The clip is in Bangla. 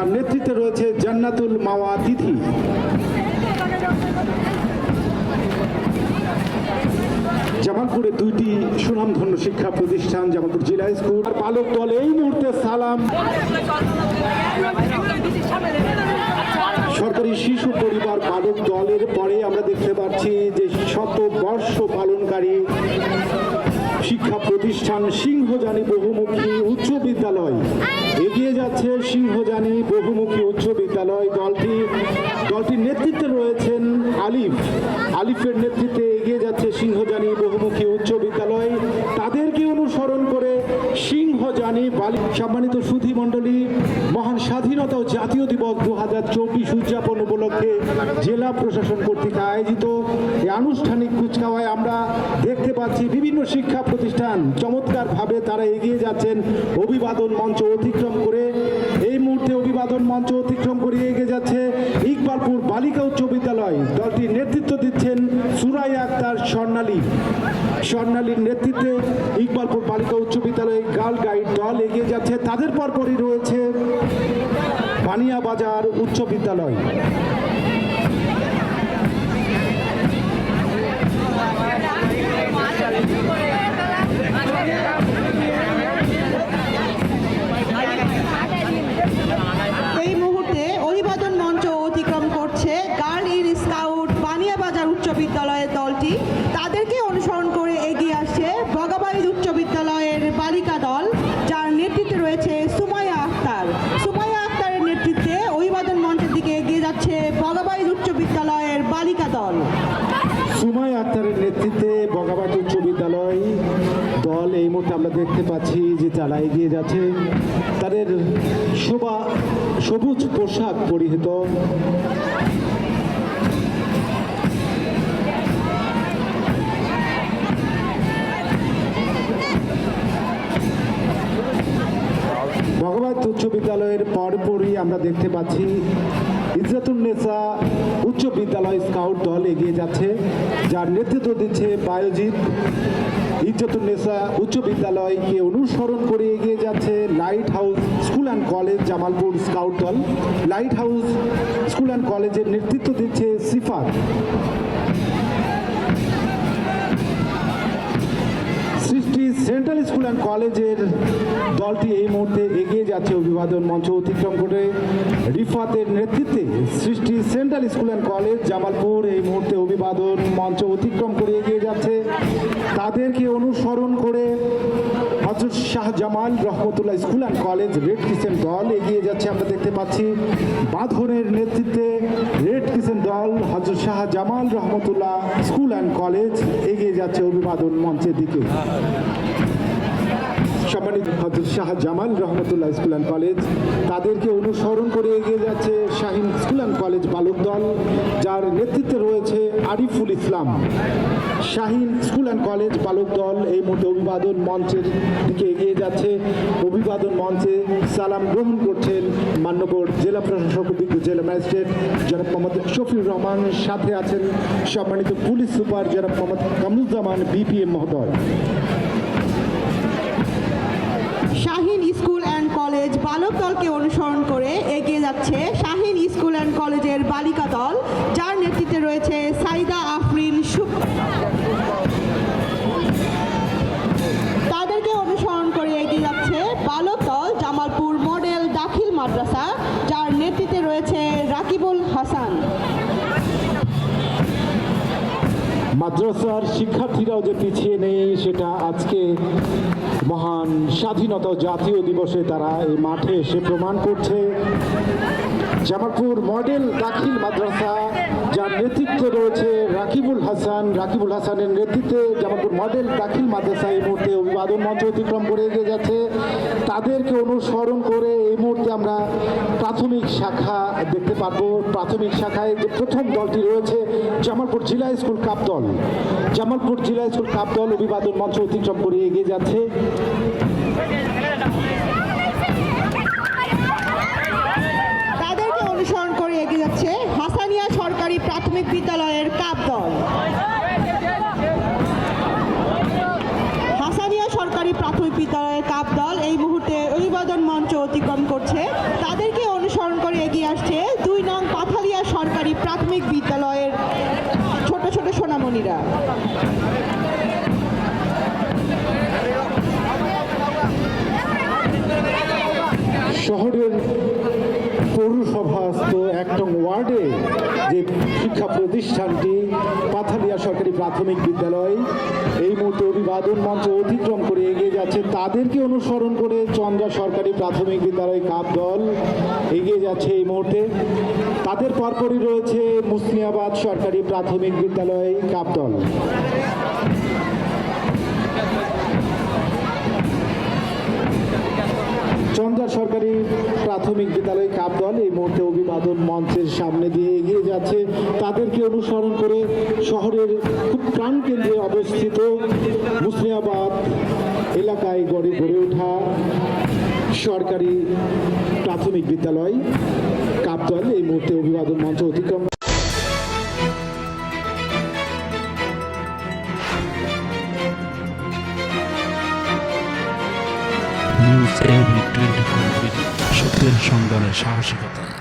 যার নেতৃত্বে রয়েছে জান্নাতুল মাওয়া তিথি জামালপুরে দুইটি সুনামধন্য শিক্ষা প্রতিষ্ঠান জামালপুর জেলা স্কুল। আর বালক দল এই মুহূর্তে সালাম। সরকারি শিশু পরিবার বালক দলের পরে আমরা দেখতে পাচ্ছি যে শত বর্ষ পালনকারী শিক্ষা প্রতিষ্ঠান সিংহজানি বহুমুখী উচ্চ বিদ্যালয়। এগিয়ে যাচ্ছে সিংহজানি বহুমুখী উচ্চ বিদ্যালয়। দলটি দলটির নেতৃত্বে রয়েছেন আলিফ। আলিফের নেতৃত্বে এগিয়ে যাচ্ছে সিংহজানি বহুমুখী উচ্চ বিদ্যালয়। তাদেরকে অনুসরণ করে সিংহজানি বালি সম্মানিত সুধী মণ্ডলী স্বাধীনতা ও জাতীয় দিবস দু হাজার চব্বিশ উদযাপন উপলক্ষে জেলা প্রশাসন কর্তৃক আয়োজিত এই আনুষ্ঠানিক কুচকাওয়ায় আমরা দেখতে পাচ্ছি বিভিন্ন শিক্ষা প্রতিষ্ঠান চমৎকারভাবে তারা এগিয়ে যাচ্ছেন। অভিবাদন মঞ্চ অতিক্রম করে এই মুহূর্তে অভিবাদন মঞ্চ অতিক্রম করে এগিয়ে যাচ্ছে ইকবালপুর বালিকা উচ্চ বিদ্যালয়। দলটির নেতৃত্ব দিচ্ছেন সুরাই আক্তার স্বর্ণালী। স্বর্ণালীর নেতৃত্বে ইকবালপুর বালিকা উচ্চ বিদ্যালয়ে গার্ল গাইড দল এগিয়ে যাচ্ছে। তাদের পরপরই রয়েছে বাজার উচ্চ বিদ্যালয়। সুমাই আক্তারের নেতৃত্বে বগাবাটি উচ্চ বিদ্যালয় দল এই মুহূর্তে আমরা দেখতে পাচ্ছি যে তারা এগিয়ে যাচ্ছে। তাদের শোভা সবুজ পোশাক পরিহিত। ভগবত উচ্চ বিদ্যালয়ের পরপরই আমরা দেখতে পাচ্ছি নেসা উচ্চ বিদ্যালয় স্কাউট দল এগিয়ে যাচ্ছে, যার নেতৃত্ব দিচ্ছে বায়োজিৎ। নেসা উচ্চ বিদ্যালয়কে অনুসরণ করে এগিয়ে যাচ্ছে lighthouse school and college Jamalpur scout দল। লাইট হাউস স্কুল অ্যান্ড কলেজের নেতৃত্ব দিচ্ছে সিফাত। সৃষ্টি সেন্ট্রাল স্কুল অ্যান্ড কলেজের দলটি এই মুহূর্তে এগিয়ে যাচ্ছে অভিবাদন মঞ্চ অতিক্রম করে। রিফাতের নেতৃত্বে সৃষ্টি central school and college Jamalpur এই মুহূর্তে অভিবাদন মঞ্চ অতিক্রম করে এগিয়ে যাচ্ছে। তাদেরকে অনুসরণ করে Hazrat Shah Jamal Rahmatullah school and college red crescent দল এগিয়ে যাচ্ছে, আমরা দেখতে পাচ্ছি। বাঁধনের নেতৃত্বে রেড কিসেন দল Hazrat Shah Jamal Rahmatullah school and college এগিয়ে যাচ্ছে অভিবাদন মঞ্চের দিকে। সম্মানিত Hazrat Shah Jamal Rahmatullah school and college, তাদেরকে অনুসরণ করে এগিয়ে যাচ্ছে শাহিন স্কুল অ্যান্ড কলেজ বালক দল, যার নেতৃত্বে রয়েছে Ariful Islam. Shahin school and college বালক দল, এই মুহূর্তে অভিবাদন মঞ্চের দিকে এগিয়ে যাচ্ছে। অভিবাদন মঞ্চে সালাম গ্রহণ করছেন মান্যবর জেলা প্রশাসক অভিজ্ঞ জেলা ম্যাজিস্ট্রেট জনাব মোহাম্মদ শফিউর রহমান। সাথে আছেন সম্মানিত পুলিশ সুপার জনাব মোহাম্মদ কামরুজ্জামান, বিপিএম মহোদয়। শাহিন স্কুল কলেজ বালক দলকে অনুসরণ করে এগিয়ে যাচ্ছে শাহিন স্কুল অ্যান্ড কলেজের বালিকা দল, যার নেতৃত্বে রয়েছে সাইদা আফরিন সুপ তাদেরকে অনুসরণ করে এগিয়ে যাচ্ছে বালক দল জামালপুর মডেল দাখিল মাদ্রাসা, যার নেতৃত্বে রয়েছে রাকিবুল হাসান। মাদ্রাসার শিক্ষার্থীরাও যে পিছিয়ে নেই, সেটা আজকে মহান স্বাধীনতা জাতীয় দিবসে তারা এই মাঠে এসে প্রমাণ করছে। জামালপুর মডেল দাখিল মাদ্রাসা রয়েছে রাকিবুল হাসান। রাকিবুল হাসানের নেতৃত্বে জামালপুর মডেল দাখিল মাদ্রাসা এই মুহূর্তে অভিবাদন মঞ্চ অতিক্রম করে এগিয়ে যাচ্ছে। তাদেরকে অনুসরণ করে এই মুহূর্তে আমরা প্রাথমিক শাখা দেখতে পারব। প্রাথমিক শাখায় যে প্রথম দলটি রয়েছে, জামালপুর জেলা স্কুল কাপ দল। জামালপুর জেলা স্কুল কাপ দল অভিবাদন মঞ্চ অতিক্রম করে এগিয়ে যাচ্ছে তাদেরকে অনুসরণ করে এগিয়ে যাচ্ছে হাসানিয়া সরকারি প্রাথমিক বিদ্যালয়ের কাপ দল হাসানিয়া সরকারি প্রাথমিক বিদ্যালয়ের কাপ দল এই মুহূর্তে অভিবাদন মঞ্চ অতিক্রম করছে। তাদেরকে অনুসরণ করে এগিয়ে আসছে দুই নং পাথালিয়া সরকারি প্রাথমিক বিদ্যালয়ের ছোট ছোট সোনামণিরা। শহরের ওয়ার্ডে যে শিক্ষা প্রতিষ্ঠানটি পাথালিয়া সরকারি প্রাথমিক বিদ্যালয়, এই মুহূর্তে অভিবাদন মঞ্চ অতিক্রম করে এগিয়ে যাচ্ছে। তাদেরকে অনুসরণ করে চন্দ্রা সরকারি প্রাথমিক বিদ্যালয় কাপ দল এগিয়ে যাচ্ছে এই মুহূর্তে। তাদের পরপরই রয়েছে মুসলিয়াবাদ সরকারি প্রাথমিক বিদ্যালয় কাপ দল। সরকারি প্রাথমিক বিদ্যালয় কাপ দল এই মুহূর্তে অভিবাদন মঞ্চের সামনে দিয়ে এগিয়ে যাচ্ছে। তাদেরকে অনুসরণ করে শহরের খুব প্রাণকেন্দ্রে অবস্থিত মুসলিমাবাদ এলাকায় গড়ে গড়ে ওঠা সরকারি প্রাথমিক বিদ্যালয় কাপ দল এই মুহূর্তে অভিবাদন মঞ্চ অতিক্রম নিউজ এভরি টোয়েন্টি ফোর সাহসিকতা।